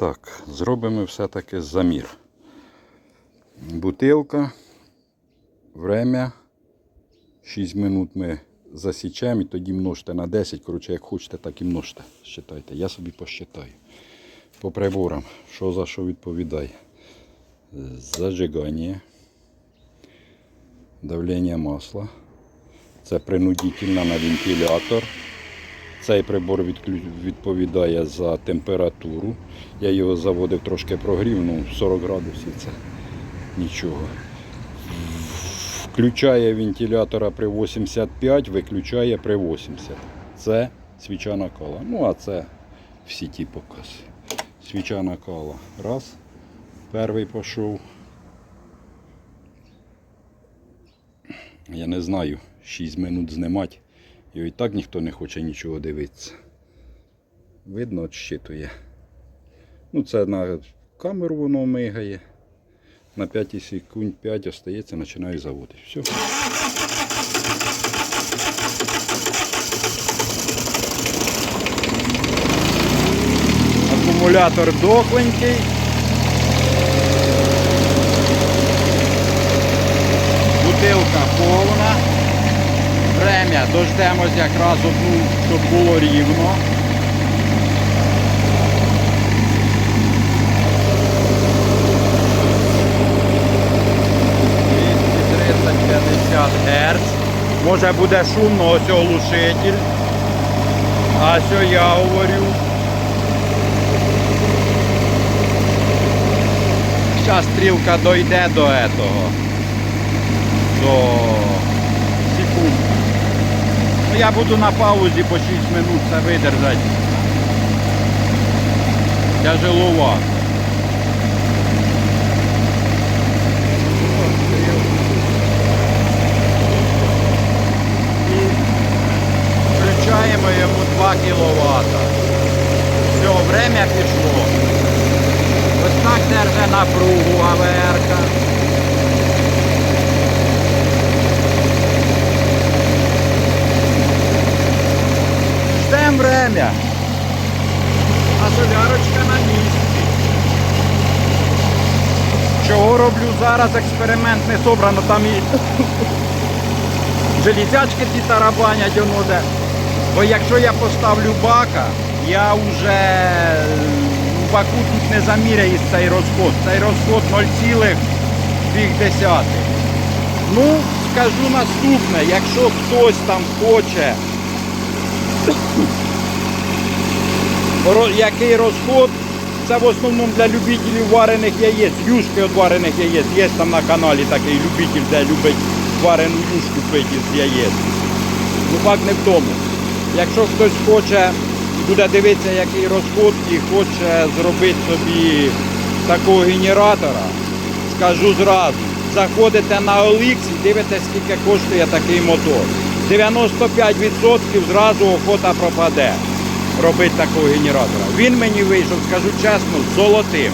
Так, зробимо все-таки замір. Бутилка. Время. 6 минут ми засічемо і тоді множте на 10. Коротше, як хочете, так і множте. Считайте. Я собі посчитаю. По приборам, що за що відповідає. Зажигання. Давлення масла. Це принудительно на вентилятор. Цей прибор відповідає за температуру. Я його заводив трошки прогрів, ну 40 градусів це нічого. Включає вентилятора при 85, виключає при 80. Це свіча накала. Ну, а це в сіті показ. Свіча накала. Раз. Перший пішов. Я не знаю, 6 минут знімати. І і так ніхто не хоче нічого дивитися. Видно, щитує. Ну, це на камеру воно мигає. На 5 секунд 5 остається, починаю заводити. Все. Акумулятор дохленький. Бутилка повна. Время дождемось якраз одну, щоб було рівно. Гц. Може буде шумно, ось оглушитель. А що я говорю? Зараз стрілка дойде до этого. До секунд. Я буду на паузі по 6 минут це видержати. Тяжеловато. І включаємо йому 2 кВт. Все, время пішло. Ось так держи напругу АВР. Ждем время. А солярочка на місці. Чого роблю зараз експеримент не собрано, там і железячки ті тарабанять воно. Бо якщо я поставлю бака, я вже в баку тут не заміряю цей розход. Цей розход 0,2. Ну, скажу наступне, якщо хтось там хоче який розход. Це в основному для любителів варених яєць, юшки від варених яєць. Є там на каналі такий любитель, де любить варену юшку пити з яєць. Ну факт не в тому. Якщо хтось хоче, буде дивитися, який розход і хоче зробити собі такого генератора, скажу зразу, заходите на OLX і дивитесь, скільки коштує такий мотор. 95% зразу охота пропаде робити такого генератора. Він мені вийшов, скажу чесно, золотим.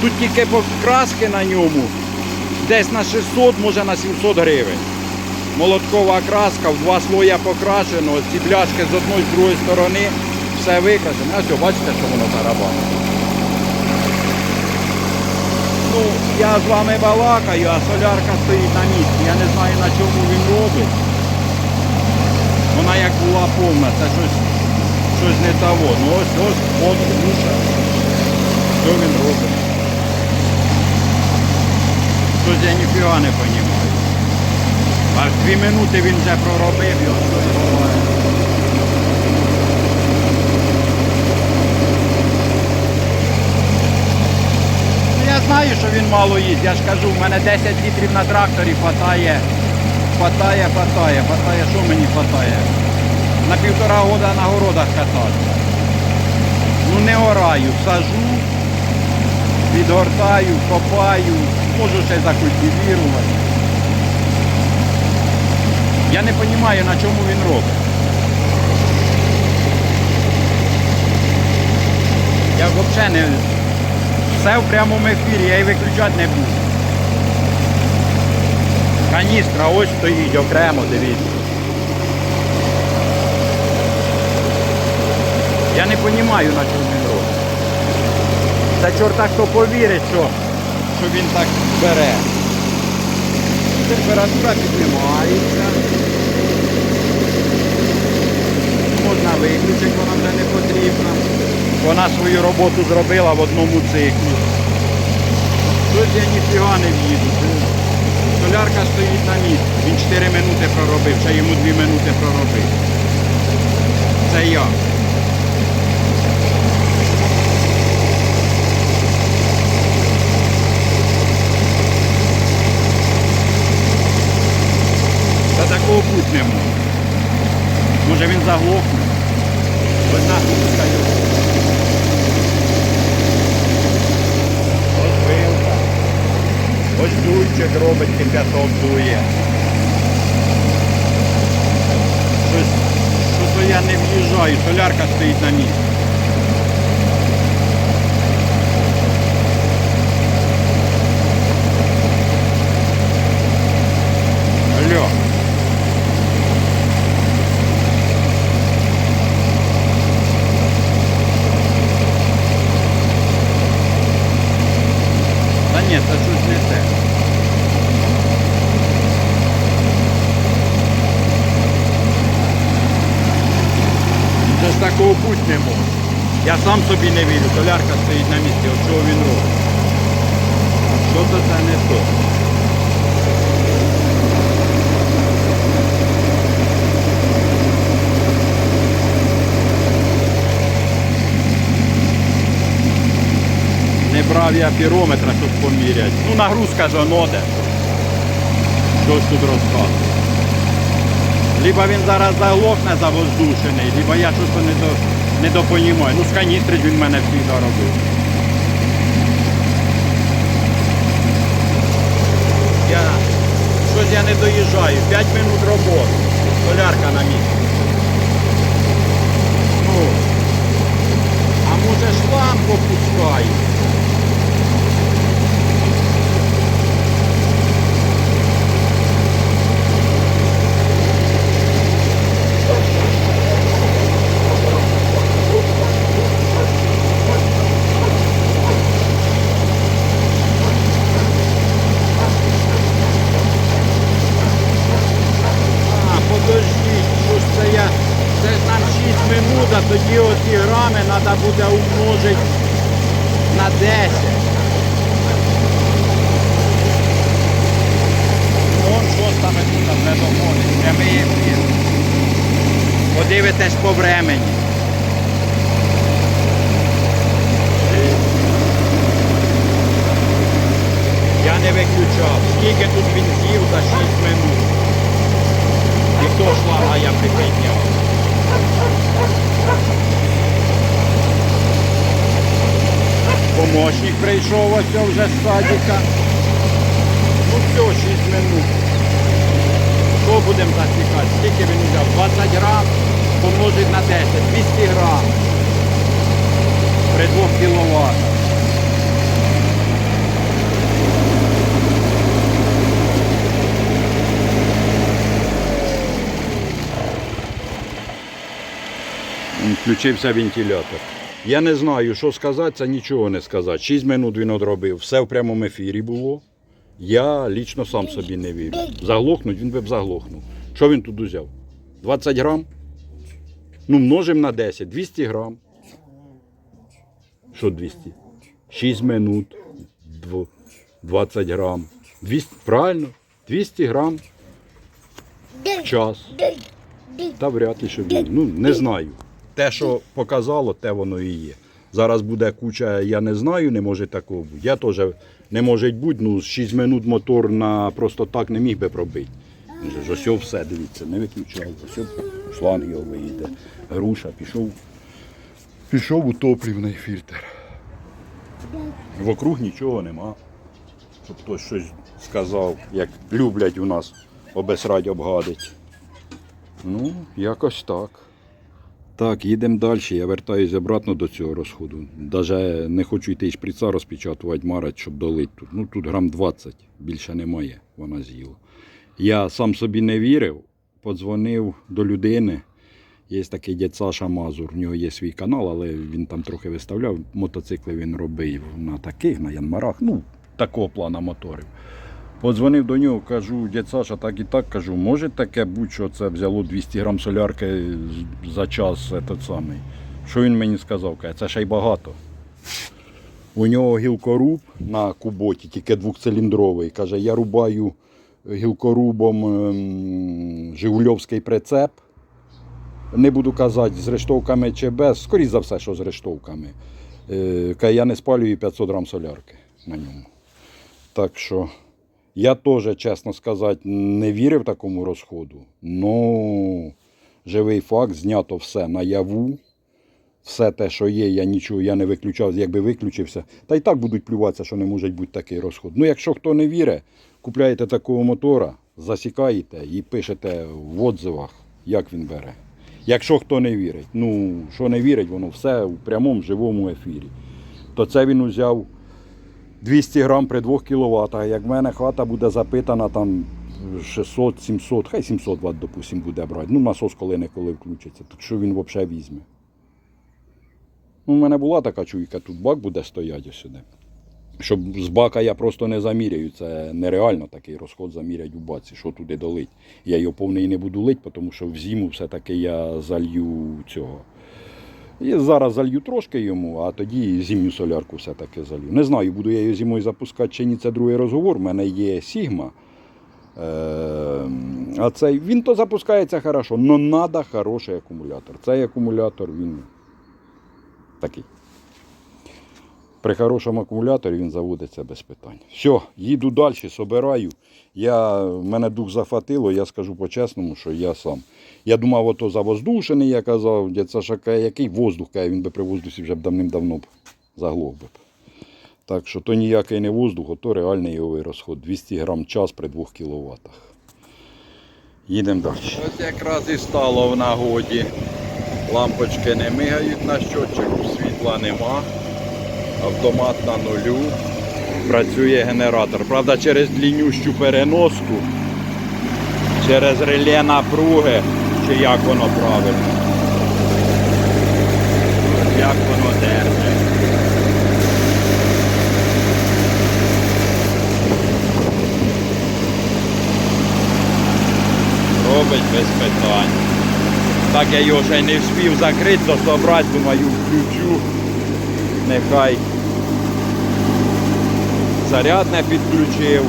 Тут тільки покраски на ньому десь на 600, може на 700 гривень. Молоткова краска, в два слоя покрашено, ці бляшки з одної з другої сторони, все викрашено. А що, бачите, що воно тарабанить? Ну, я з вами балакаю, а солярка стоїть на місці. Я не знаю на чому він робить. Вона як була повна, це щось, щось не того. Ну ось ось от душа. Що він робить? Щось я ніфіга не розумію. Аж дві минути він вже проробив і ось що відбувається. Ну, Я знаю, що він мало їсть. Я ж кажу, в мене 10 літрів на тракторі хватає. Хватає, хватає, хватає, що мені хватає? На півтора года на городах кататися. Ну не ораю, сажу, відгортаю, копаю, можу ще закультивірувати. Я не розумію, на чому він робить. Я взагалі не... Все в прямому ефірі, я і виключати не буду. Каністра ось стоїть окремо, дивіться. Я не розумію, на чому він робить. Та чорта хто повірить, що, що він так бере. Температура піднімається. Можна виключити, вона вже не потрібна. Вона свою роботу зробила в одному циклі. Тут я ніфіга не в'їду. Солярка стоїть на місці. Він 4 минути проробив, ще йому 2 минути проробив. Це я. Та такого бути не може. Може він заглохне. Одна куртка його. Ось вилка. Ось дуйчик робить, кипяток дує. Щось, що то я не в'їжджаю, солярка стоїть на місці. Алло. Та ні, це щось не те. Це ж такого не може. Я сам собі не вірю, солярка стоїть на місці, от чого він робить. Що то це не то. Не брав я пірометра, щоб поміряти. Ну, нагрузка ж оноде. Щось тут розказує. Либо він зараз заглохне завоздушений, либо я щось не, до, не допонімаю. Ну, з каністри він мене всі заробив. Я, щось я не доїжджаю. 5 минут роботи. Солярка на місці. Ну, а може шланг попускаю? А, подождіть, що ж це я. Це ж нам 6 минут, а тоді оці грами треба буде умножити на 10. Вон шоста минута вже доходить, прямий ефір. Подивитесь по времені. Я не виключав. Скільки тут він з'їв за 6 минут. І хто шлага я припідняв. Помощник прийшов ось вже з садика. Ну все, 6 минут. Що будемо засікати? Скільки він взяв? 20 грам помножить на 10, 200 грам. При 2 кВт. Включився вентилятор. Я не знаю, що сказати, це нічого не сказати. 6 минут він одробив, все в прямому ефірі було. Я лічно сам собі не вірю. Заглохнуть, він би б заглохнув. Що він тут узяв? 20 грам? Ну, множимо на 10, 200 грам. Що 200? 6 минут, 20 грам. 200, правильно? 200 грам в час. Та вряд ли, що він. Ну, не знаю. Те, що показало, те воно і є. Зараз буде куча, я не знаю, не може такого бути. Я теж не може бути, ну, з 6 минут мотор на просто так не міг би пробити. Ось все, дивіться, не виключав. Ось шланг його виїде. Груша, пішов. Пішов у топливний фільтр. Вокруг нічого нема. Щоб хтось щось сказав, як люблять у нас обесрать обгадить. Ну, якось так. Так, їдемо далі. Я вертаюся обратно до цього розходу. Даже не хочу йти шприца розпечатувати, марать, щоб долити тут. Ну тут грам 20, більше немає, вона з'їла. Я сам собі не вірив, подзвонив до людини, Є такий дід Саша Мазур, в нього є свій канал, але він там трохи виставляв. Мотоцикли він робив на таких, на Янмарах, ну, такого плана моторів. Подзвонив до нього, кажу, дід Саша, так і так кажу, може таке бути, що це взяло 200 грам солярки за час этот самий. Що він мені сказав? Каже, це ще й багато. У нього гілкоруб на куботі, тільки двохциліндровий. Каже, я рубаю гілкорубом ем, Жигульовський прицеп. Не буду казати, з рештовками чи без, скоріше за все, що з рештовками. Е, каже, я не спалюю 500 грам солярки на ньому. Так що я теж, чесно сказати, не вірив такому розходу. Ну, живий факт, знято все наяву. Все те, що є, я нічого я не виключав, якби виключився. Та й так будуть плюватися, що не може бути такий розход. Ну, якщо хто не вірить, купляєте такого мотора, засікаєте і пишете в отзивах, як він бере. Якщо хто не вірить, ну що не вірить, воно все в прямому живому ефірі. То це він узяв 200 грам при 2 кВт. Як в мене хата буде запитана там 600-700, хай 700 Вт, допустим, буде брати. Ну, насос коли-неколи включиться. Тут що він взагалі візьме? Ну, у мене була така чуйка, тут бак буде стояти сюди. Щоб з бака я просто не заміряю. Це нереально такий розход заміряти у баці, що туди долить. Я його повний не буду лить, тому що в зиму все-таки я залью цього. І зараз залью трошки йому, а тоді зимню солярку все-таки залью. Не знаю, буду я її зимою запускати чи ні, це другий розговор. У мене є Сігма. Е, а цей, він то запускається хорошо, але треба хороший акумулятор. Цей акумулятор він такий. При хорошому акумуляторі він заводиться без питань. Все, їду далі, собираю. Я, мене дух захватило, я скажу по-чесному, що я сам. Я думав, ото завоздушений, я казав, дядь Саша, який воздух, каже, він би при воздусі вже б давним-давно заглох би. Так що то ніякий не воздух, то реальний його розход. 200 грам час при 2 кВт. Їдемо далі. Ось якраз і стало в нагоді. Лампочки не мигають на щотчику, світла нема. Автомат на нулю. Працює генератор. Правда, через дліннющу переноску, через реле напруги, чи як воно правильно. Як воно держить. Робить без питань. Так я його ще не встиг закрити, то собрати, думаю, включу. Нехай зарядне підключив,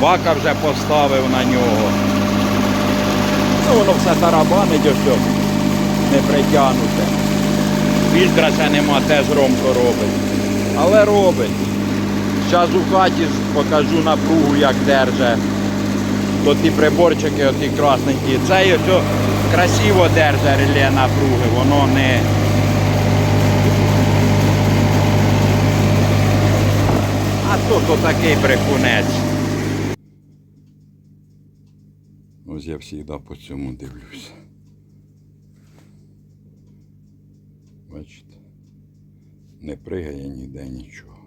бака вже поставив на нього. Ну, воно все тарабанить ось, не притягнуте. Фільтра ще нема, теж ромко робить. Але робить. Зараз у хаті покажу напругу, як держить. То ті приборчики, оті красненькі. Це красиво держить реле напруги, воно не. То то такий брехунець. Ось я завжди по цьому дивлюся. Бачите, не пригає ніде нічого.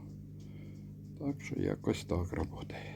Так що якось так працює.